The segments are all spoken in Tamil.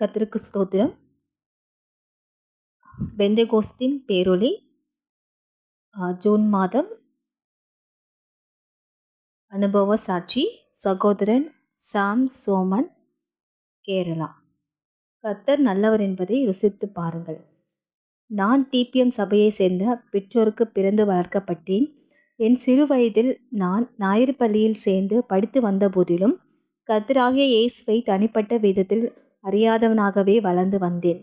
கர்த்தருக்கு ஸ்தோத்திரம். பெந்தகோஸ்தின் பேரொளி ஜூன் மாதம். அனுபவ சாட்சி சகோதரன் சாம் சோமன் கேரளா. கத்தர் நல்லவர் என்பதை ருசித்து பாருங்கள். நான் டிபிஎம் சபையை சேர்ந்த பெற்றோருக்கு பிறந்து வளர்க்கப்பட்டேன். என் சிறு வயதில் நான் ஞாயிறு பள்ளியில் சேர்ந்து படித்து வந்த போதிலும் கத்தராகிய இயேசுவை தனிப்பட்ட விதத்தில் அறியாதவனாகவே வளர்ந்து வந்தேன்.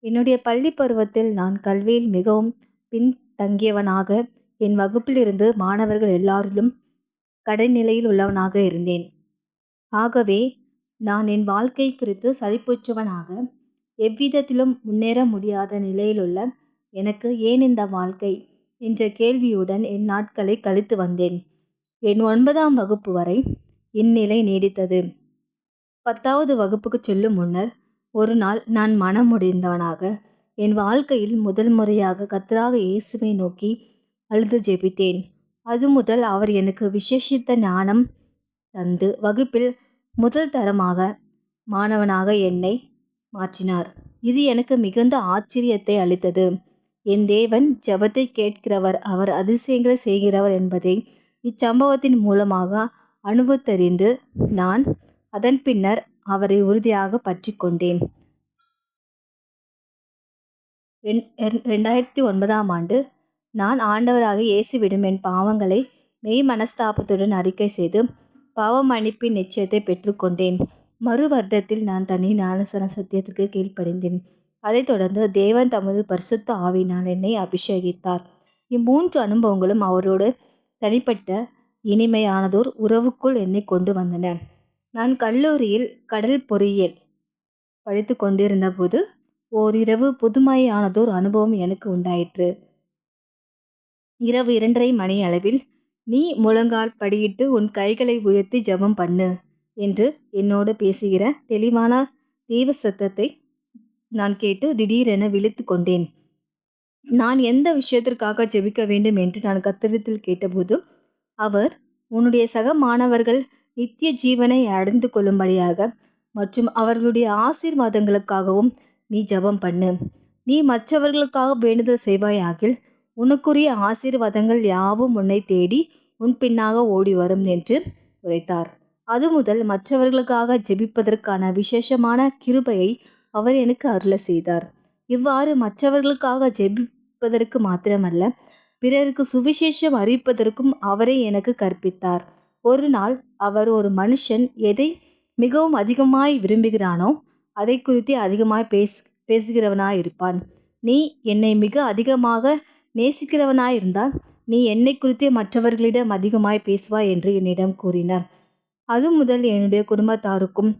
என்னுடைய பள்ளி பருவத்தில் நான் கல்வியில் மிகவும் பின்தங்கியவனாக என் வகுப்பிலிருந்து மாணவர்கள் எல்லாரிலும் கடைநிலையில் உள்ளவனாக இருந்தேன். ஆகவே நான் என் வாழ்க்கை குறித்து சலிப்புற்றவனாக எவ்விதத்திலும் முன்னேற முடியாத நிலையிலுள்ள எனக்கு ஏன் இந்த வாழ்க்கை? என்ற கேள்வியுடன் என் நாட்களை கழித்து வந்தேன். என் ஒன்பதாம் வகுப்பு வரை இந்நிலை நீடித்தது. பத்தாவது வகுப்புக்கு செல்லும் முன்னர் ஒரு நாள் நான் மனமுடைந்தவனாக என் வாழ்க்கையில் முதல் முறையாக கத்தராக இயேசுவை நோக்கி அழுது ஜெபித்தேன். அது முதல் அவர் எனக்கு விசேஷித்த ஞானம் தந்து வகுப்பில் முதல் தரமாக மாணவனாக என்னை மாற்றினார். இது எனக்கு மிகுந்த ஆச்சரியத்தை அளித்தது. என் தேவன் ஜபத்தை கேட்கிறவர் அவர் அதிசயங்களை செய்கிறவர் என்பதை இச்சம்பவத்தின் மூலமாக அனுபவத்தறிந்து நான் அதன் பின்னர் அவரை உறுதியாக பற்றி கொண்டேன். ரெண்டாயிரத்தி ஒன்பதாம் ஆண்டு நான் ஆண்டவராக இயேசுவிடும் என் பாவங்களை மெய் மனஸ்தாபத்துடன் அறிக்கை செய்து பாவ மன்னிப்பின் நிச்சயத்தை பெற்றுக்கொண்டேன் மறு வருடத்தில் நான் தனி ஞானசன சத்தியத்துக்கு கீழ்ப்படிந்தேன். அதைத் தொடர்ந்து தேவன் தமது பரிசுத்த ஆவினால் என்னை அபிஷேகித்தார். இம்மூன்று அனுபவங்களும் அவரோடு தனிப்பட்ட இனிமையானதோர் உறவுக்குள் என்னை கொண்டு வந்தன. நான் கல்லூரியில் கடல் பொறியியல் படித்து கொண்டிருந்த போது ஓரிரவு புதுமையானதோர் அனுபவம் எனக்கு உண்டாயிற்று. இரவு இரண்டரை மணி அளவில் நீ முழங்கால் படியிட்டு உன் கைகளை உயர்த்தி ஜெபம் பண்ணு என்று என்னோடு பேசுகிற தெளிவான தெய்வ சத்தத்தை நான் கேட்டு திடீரென விழித்து கொண்டேன். நான் எந்த விஷயத்திற்காக ஜெபிக்க வேண்டும்? என்று நான் கத்திரத்தில் கேட்டபோது அவர் உன்னுடைய சக மாணவர்கள் நித்திய ஜீவனை அடைந்து கொள்ளும்படியாக மற்றும் அவர்களுடைய ஆசீர்வாதங்களுக்காகவும் நீ ஜெபம் பண்ணு. நீ மற்றவர்களுக்காக வேண்டுதல் செய்வாயாகில் உனக்குரிய ஆசீர்வாதங்கள் யாவும் உன்னை தேடி உன் பின்னாக ஓடி வரும் என்று உரைத்தார். அது முதல் மற்றவர்களுக்காக ஜெபிப்பதற்கான விசேஷமான கிருபையை அவர் எனக்கு அருள செய்தார். இவ்வாறு மற்றவர்களுக்காக ஜெபிப்பதற்கு மாத்திரமல்ல பிறருக்கு சுவிசேஷம் அறிவிப்பதற்கும் அவரே எனக்கு கற்பித்தார். ஒரு நாள் அவர் ஒரு மனுஷன் எதை மிகவும் அதிகமாய் விரும்புகிறானோ அதை குறித்து அதிகமாய் பேசு பேசுகிறவனாய் இருப்பான். நீ என்னை மிக அதிகமாக நேசிக்கிறவனாயிருந்தால் நீ என்னை குறித்தே மற்றவர்களிடம் அதிகமாய் பேசுவாய் என்று என்னிடம் கூறினார். அது முதல் என்னுடைய குடும்பத்தாருக்கும்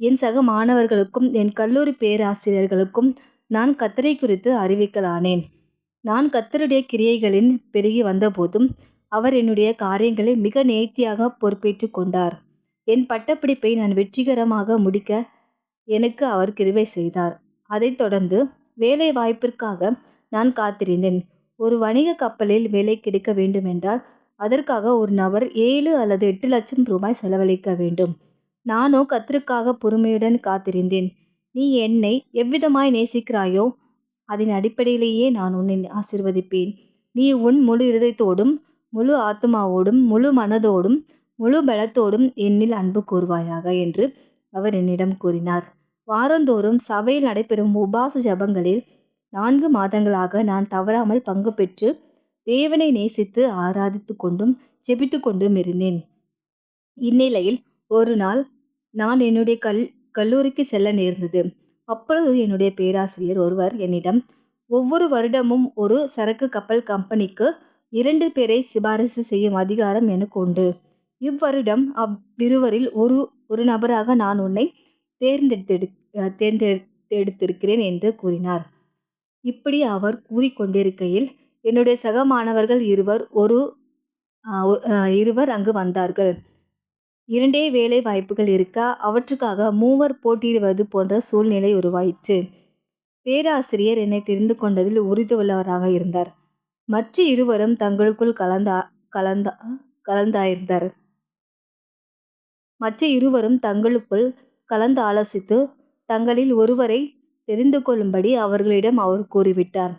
என் சக மாணவர்களுக்கும் என் கல்லூரி பேராசிரியர்களுக்கும் நான் கத்தரை குறித்து அறிவிக்கலானேன். நான் கத்தருடைய கிரியைகளின் பெருகி வந்தபோதும் அவர் என்னுடைய காரியங்களை மிக நேர்த்தியாக பொறுப்பேற்று கொண்டார். என் பட்டப்பிடிப்பை நான் வெற்றிகரமாக முடிக்க எனக்கு அவர் கிருவை செய்தார். அதைத் தொடர்ந்து வேலை வாய்ப்பிற்காக நான் காத்திருந்தேன். ஒரு வணிக கப்பலில் வேலை கிடைக்க வேண்டுமென்றால் அதற்காக ஒரு நபர் ஏழு அல்லது எட்டு லட்சம் ரூபாய் செலவழிக்க வேண்டும். நானோ கத்திற்காக பொறுமையுடன் காத்திருந்தேன். நீ என்னை எவ்விதமாய் நேசிக்கிறாயோ அதன் அடிப்படையிலேயே நான் உன்னை ஆசிர்வதிப்பேன். நீ உன் முழு இருதயத்தோடும் முழு ஆத்மாவோடும் முழு மனதோடும் முழு பலத்தோடும் என்னில் அன்பு கூறுவாயாக என்று அவர் என்னிடம் கூறினார். வாரந்தோறும் சபையில் நடைபெறும் உபாச ஜபங்களில் நான்கு மாதங்களாக நான் தவறாமல் பங்கு பெற்று தேவனை நேசித்து ஆராதித்து கொண்டும் ஜெபித்து கொண்டும் இருந்தேன். இந்நிலையில் ஒரு நாள் நான் என்னுடைய கல் கல்லூரிக்கு செல்ல நேர்ந்தது. அப்பொழுது என்னுடைய பேராசிரியர் ஒருவர் என்னிடம் ஒவ்வொரு வருடமும் ஒரு சரக்கு கப்பல் கம்பெனிக்கு இரண்டு பேரை சிபாரிசு செய்யும் அதிகாரம் எனக்கு உண்டு. இவ்வருடம் அவ்விருவரில் ஒரு ஒரு நபராக நான் உன்னை தேர்ந்தெடுத்தெடு தேர்ந்தெடுத்தெடுத்திருக்கிறேன் என்று கூறினார். இப்படி அவர் கூறிக்கொண்டிருக்கையில் என்னுடைய சக மாணவர்கள் இருவர் ஒரு இருவர் அங்கு வந்தார்கள். இரண்டே வேலை வாய்ப்புகள் இருக்க அவற்றுக்காக மூவர் போட்டியிடுவது போன்ற சூழ்நிலை உருவாயிற்று. பேராசிரியர் என்னை தெரிந்து கொண்டதில் உறுதி உள்ளவராக இருந்தார். மற்ற இருவரும் தங்களுக்குள் கலந்தா கலந்தா கலந்தாயிருந்தார் மற்ற இருவரும் தங்களுக்குள் கலந்து ஆலோசித்து தங்களில் ஒருவரை தெரிந்து கொள்ளும்படி அவர்களிடம் அவர் கூறிவிட்டார்.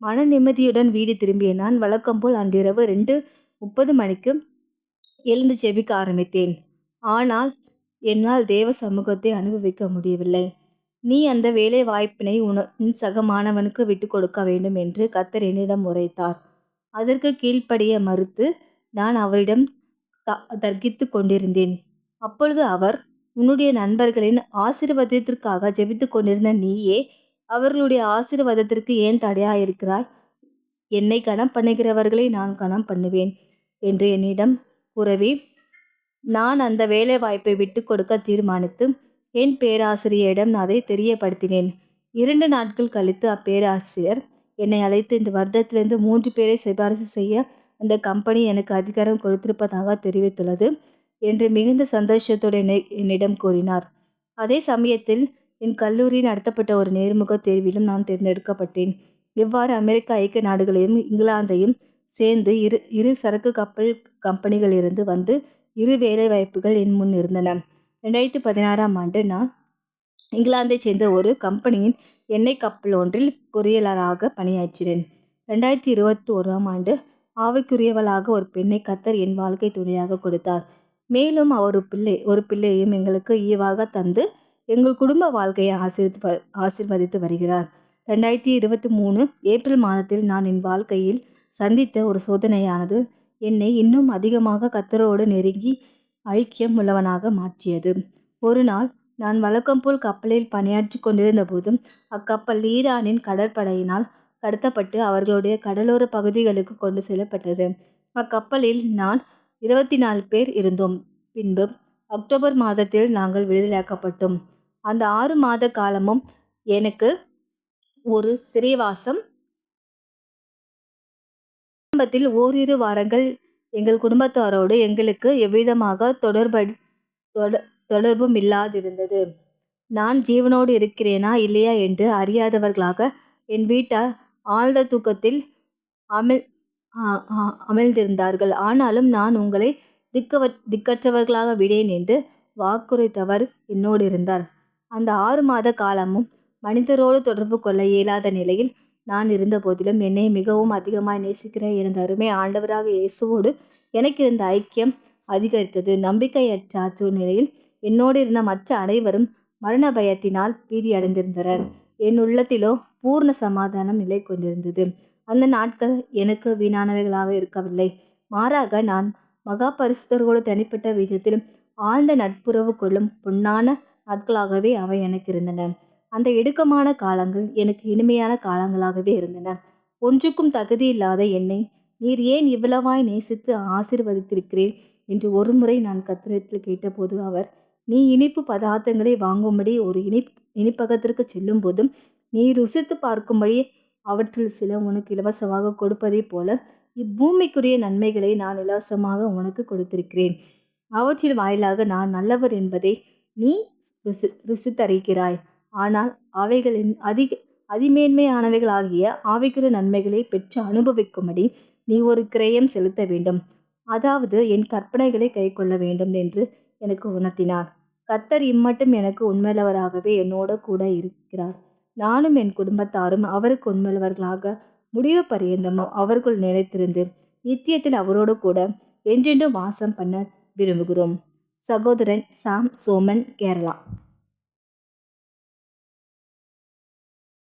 மன நிம்மதியுடன் வீடு திரும்பிய நான் வழக்கம்போல் அன்றிரவு ரெண்டு முப்பது மணிக்கு எழுந்து ஜெபிக்க ஆரம்பித்தேன். ஆனால் என்னால் தேவ சமூகத்தை அனுபவிக்க முடியவில்லை. நீ அந்த வேலை வாய்ப்பினை உன் சக மாணவனுக்கு விட்டு கொடுக்க வேண்டும் என்று கத்தர் என்னிடம் உரைத்தார். அதற்கு கீழ்ப்படிய மறுத்து நான் அவரிடம் த கொண்டிருந்தேன். அப்பொழுது அவர் உன்னுடைய நண்பர்களின் ஆசீர்வாதத்திற்காக ஜெபித்து கொண்டிருந்த நீயே அவர்களுடைய ஆசீர்வாதத்திற்கு ஏன் தடையாயிருக்கிறாய்? என்னை கனம் பண்ணுகிறவர்களை நான் கனம் பண்ணுவேன் என்று என்னிடம் கூறவே நான் அந்த வேலை வாய்ப்பை விட்டு கொடுக்க தீர்மானித்து என் பேராசிரியரிடம் அதை தெரியப்படுத்தினேன். இரண்டு நாட்கள் கழித்து அப்பேராசிரியர் என்னை அழைத்து இந்த வருடத்திலிருந்து மூன்று பேரை சிபாரிசு செய்ய அந்த கம்பெனி எனக்கு அதிகாரம் கொடுத்திருப்பதாக தெரிவித்துள்ளது என்று மிகுந்த சந்தோஷத்தோடு என்னை என்னிடம் கூறினார். அதே சமயத்தில் என் கல்லூரியில் நடத்தப்பட்ட ஒரு நேர்முக தேர்விலும் நான் தேர்ந்தெடுக்கப்பட்டேன். இவ்வாறு அமெரிக்க ஐக்கிய நாடுகளையும் இங்கிலாந்தையும் சேர்ந்து இரு இரு சரக்கு கப்பல் கம்பெனிகளிலிருந்து வந்து இரு வேலை வாய்ப்புகள் என் முன் இருந்தன. ரெண்டாயிரத்தி பதினாறாம் ஆண்டு நான் இங்கிலாந்தைச் சேர்ந்த ஒரு கம்பெனியின் எண்ணெய் கப்பல் ஒன்றில் பொறியியலாளராக பணியாற்றினேன். ரெண்டாயிரத்தி இருபத்தி ஓராம் ஆண்டு ஆவிக்குரியவளாக ஒரு பெண்ணை கத்தர் என் வாழ்க்கை துணையாக கொடுத்தார். மேலும் அவர் பிள்ளை ஒரு பிள்ளையையும் எங்களுக்கு ஈவாக தந்து எங்கள் குடும்ப வாழ்க்கையை ஆசீர்வ ஆசீர்வதித்து வருகிறார். ரெண்டாயிரத்தி இருபத்தி மூணு ஏப்ரல் மாதத்தில் நான் என் வாழ்க்கையில் சந்தித்த ஒரு சோதனையானது என்னை இன்னும் அதிகமாக கத்தரோடு நெருங்கி ஐக்கியம் உள்ளவனாக மாற்றியது. ஒரு நாள் நான் வழக்கம் போல் கப்பலில் பணியாற்றி கொண்டிருந்த போதும் அக்கப்பல் ஈரானின் கடற்படையினால் கடத்தப்பட்டு அவர்களுடைய கடலோர பகுதிகளுக்கு கொண்டு செல்லப்பட்டது. அக்கப்பலில் நான் இருபத்தி நாலு பேர் இருந்தோம். பின்பு அக்டோபர் மாதத்தில் நாங்கள் விடுதலையாக்கப்பட்டோம். அந்த ஆறு மாத காலமும் எனக்கு ஒரு சிறைவாசம் ஆரம்பத்தில் ஓரிரு வாரங்கள் எங்கள் குடும்பத்தாரோடு எங்களுக்கு எவ்விதமாக தொடர்பு தொட தொடர்பும் இல்லாதிருந்தது நான் ஜீவனோடு இருக்கிறேனா இல்லையா என்று அறியாதவர்களாக என் வீட்டார் ஆழ்ந்த தூக்கத்தில் அமிழ் அமிழ்ந்திருந்தார்கள். ஆனாலும் நான் உங்களை திக்கவ திக்கற்றவர்களாக விடேன் என்று வாக்குரைத்தவர் என்னோடு இருந்தார் அந்த ஆறு மாத காலமும் மனிதரோடு தொடர்பு கொள்ள இயலாத நிலையில் நான் இருந்த போதிலும் என்னை மிகவும் அதிகமாய் நேசிக்கிற எனது அருமை ஆண்டவராக இயேசுவோடு எனக்கு இருந்த ஐக்கியம் அதிகரித்தது. நம்பிக்கையற்ற சூழ்நிலையில் என்னோடு இருந்த மற்ற அனைவரும் மரண பயத்தினால் பீதி அடைந்திருந்தனர். என் உள்ளத்திலோ பூர்ண சமாதானம் நிலை கொண்டிருந்தது. அந்த நாட்கள் எனக்கு வீணானவைகளாக இருக்கவில்லை. மாறாக நான் மகா பரிசுத்தர்களோடு தனிப்பட்ட விதத்தில் ஆழ்ந்த நட்புறவு கொள்ளும் பொன்னான நாட்களாகவே அவை எனக்கு இருந்தன. அந்த இடுக்கமான காலங்கள் எனக்கு இனிமையான காலங்களாகவே இருந்தன. ஒன்றுக்கும் தகுதி இல்லாத என்னை நீர் ஏன் இவ்வளவாய் நேசித்து ஆசிர்வதித்திருக்கிறேன் என்று ஒருமுறை நான் கத்திரத்தில் கேட்டபோது அவர் நீ இனிப்பு பதார்த்தங்களை வாங்கும்படி ஒரு இனிப் இனிப்பகத்திற்கு செல்லும் போதும் நீ ருசித்து பார்க்கும்படி அவற்றில் சில உனக்கு இலவசமாக கொடுப்பதைப் போல இப்பூமிக்குரிய நன்மைகளை நான் இலவசமாக உனக்கு கொடுத்திருக்கிறேன். அவற்றில் வாயிலாக நான் நல்லவர் என்பதை நீ ருசி ருசித்தறிகிறாய். ஆனால் அவைகளின் அதிக அதிமேன்மையானவைகளாகிய ஆவிக்குரிய நன்மைகளை பெற்று அனுபவிக்கும்படி நீ ஒரு கிரயம் செலுத்த வேண்டும். அதாவது என் கற்பனைகளை கை கொள்ள வேண்டும் என்று எனக்கு உணர்த்தினார். கத்தர் இம்மட்டும் எனக்கு உண்மையுள்ளவராகவே என்னோட கூட இருக்கிறார். நானும் என் குடும்பத்தாரும் அவருக்கு உண்மையுள்ளவர்களாக முடிவு பரியந்தமும் அவருக்குள் நிலைத்திருந்து நித்தியத்தில் அவரோடு கூட என்றென்றும் வாசம் பண்ண விரும்புகிறோம். சகோதரன் சாம் சோமன் கேரளா.